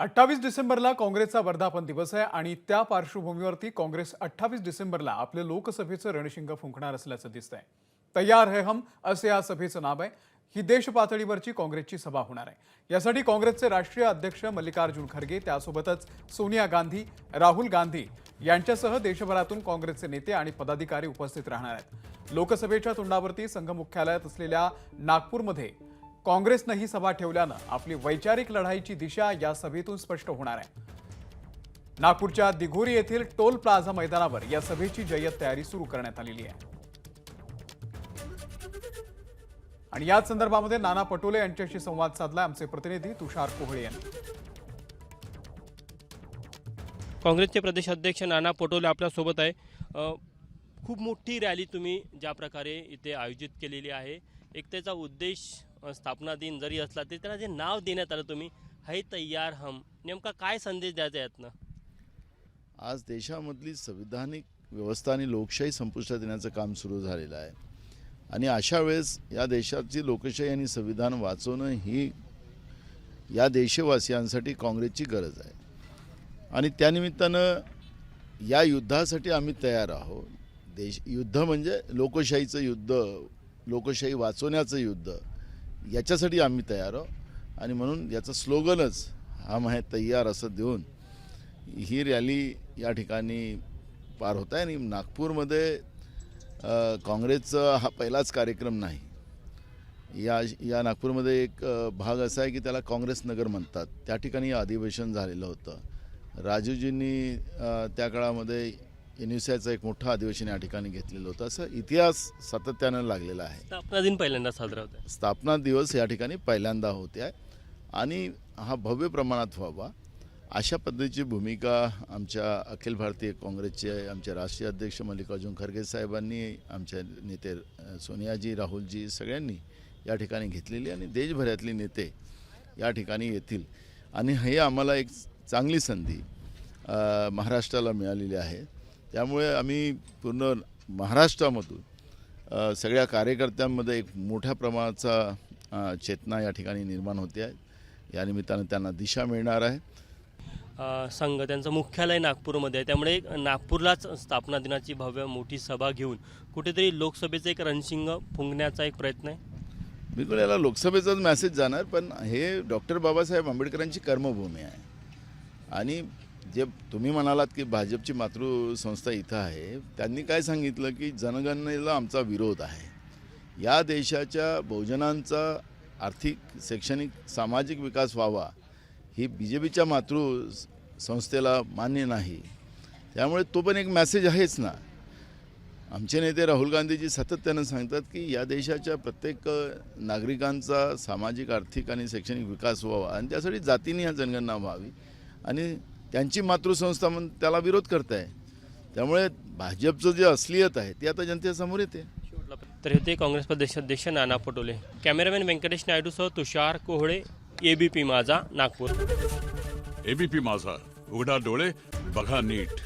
अठ्ठावीस डिसेंबरला काँग्रेसचा वर्धापन दिवस आहे आणि त्या पार्श्वभूमीवरती काँग्रेस अठ्ठावीस डिसेंबरला आपलं लोकसभेचं रणशिंग फुंकणार असल्याचं दिसतंय. तयार है हम असे या सभेचं नाव आहे. ही देश पातळीवरची काँग्रेसची सभा होणार आहे. यासाठी काँग्रेसचे राष्ट्रीय अध्यक्ष मल्लिकार्जुन खरगे त्यासोबतच सोनिया गांधी राहुल गांधी यांच्यासह देशभरातून काँग्रेसचे नेते आणि पदाधिकारी उपस्थित राहणार आहेत. लोकसभेच्या तोंडावरती संघ मुख्यालयात असलेल्या नागपूरमध्ये काँग्रेसनं ही सभा ठेवल्यानं आपली वैचारिक लढाईची दिशा या सभेतून स्पष्ट होणार आहे. नागपूरच्या दिघोरी येथील टोल प्लाझा मैदानावर या सभेची जय्यत तयारी सुरू करण्यात आलेली आहे. आणि याच संदर्भामध्ये नाना पटोले यांच्याशी संवाद साधला आमचे प्रतिनिधी तुषार कोहळे यांनी. काँग्रेसचे प्रदेशाध्यक्ष नाना पटोले आपल्यासोबत आहे. खूप मोठी रॅली तुम्ही ज्या प्रकारे इथे आयोजित केलेली आहे. एक त्याचा उद्देश स्थापना दिन जरी असला तरी त्याला जे नाव देण्यात आलं तुम्ही है तयार हम. नेमका काय संदेश द्यायचा यातनं? आज देशामधली संविधानिक व्यवस्था आणि लोकशाही संपुष्टात येण्याचं काम सुरू झालेलं आहे. आणि अशा वेळेस या देशाची लोकशाही आणि संविधान वाचवणं ही या देशवासियांसाठी काँग्रेसची गरज आहे. आणि त्यानिमित्तानं या युद्धासाठी आम्ही तयार आहोत. देश युद्ध म्हणजे लोकशाहीचं युद्ध लोकशाही वाचवण्याचं युद्ध. याच्यासाठी आम्ही तयार आहोत. आणि म्हणून याचं स्लोगनच हम आहे तयार असं देऊन ही रॅली या ठिकाणी पार होत आहे. आणि नागपूरमध्ये काँग्रेसचा हा पहिलाच कार्यक्रम नाही. या या नागपूरमध्ये एक भाग असा आहे की त्याला काँग्रेस नगर म्हणतात. त्या ठिकाणी अधिवेशन झालेलं होतं. राजूजींनी त्या काळामध्ये एन्युसाचं एक मोठं अधिवेशन या ठिकाणी घेतलेलं होतं. असं इतिहास सातत्यानं लागलेला आहे. स्थापना दिन पहिल्यांदा साजरा होत स्थापना दिवस या ठिकाणी पहिल्यांदा होते आहे. आणि हा भव्य प्रमाणात व्हावा अशा पद्धतीची भूमिका आमच्या अखिल भारतीय काँग्रेसचे आमचे राष्ट्रीय अध्यक्ष मल्लिकार्जुन खरगे साहेबांनी आमचे नेते सोनियाजी राहुलजी सगळ्यांनी या ठिकाणी घेतलेली आणि देशभरातली नेते या ठिकाणी येतील. आणि हे आम्हाला एक चांगली संधी महाराष्ट्राला मिळालेली आहे. त्यामुळे आम्ही पूर्ण महाराष्ट्रामधून सगळ्या कार्यकर्त्यांमध्ये एक मोठ्या प्रमाणाचा चेतना या ठिकाणी निर्माण होते आहे. या निमित्तानं त्यांना दिशा मिळणार आहे. संघ त्यांचं मुख्यालय नागपूरमध्ये आहे. त्यामुळे नागपूरलाच स्थापना दिनाची भव्य मोठी सभा घेऊन कुठेतरी लोकसभेचं एक रणशिंग फुंकण्याचा एक प्रयत्न आहे? बिलकुल याला लोकसभेचाच मेसेज जाणार पण हे डॉक्टर बाबासाहेब आंबेडकरांची कर्मभूमी आहे. आणि जे तुम्ही म्हणालात की भाजपची मातृसंस्था इथं आहे. त्यांनी काय सांगितलं की जनगणनेला आमचा विरोध आहे. या देशाच्या बहुजनांचा आर्थिक शैक्षणिक सामाजिक विकास व्हावा ही बी जे पीच्या मातृ संस्थेला मान्य नाही. त्यामुळे तो पण एक मेसेज आहेच ना. आमचे नेते राहुल गांधीजी सातत्यानं सांगतात की या देशाच्या प्रत्येक नागरिकांचा सामाजिक आर्थिक आणि शैक्षणिक विकास व्हावा आणि त्यासाठी जातीने ह्या जनगणना व्हावी आणि त्यांची मातृसंस्था म्हणून त्याला विरोध करताय. त्यामुळे भाजपचं जे असलियत आहे ती आता जनतेसमोर येते. तर होते काँग्रेस प्रदेशाध्यक्ष नाना पटोले. कॅमेरामॅन व्यंकटेश नायडूसह तुषार कोहळे एबीपी माझा नागपूर. एबीपी माझा उघडा डोळे बघा नीट.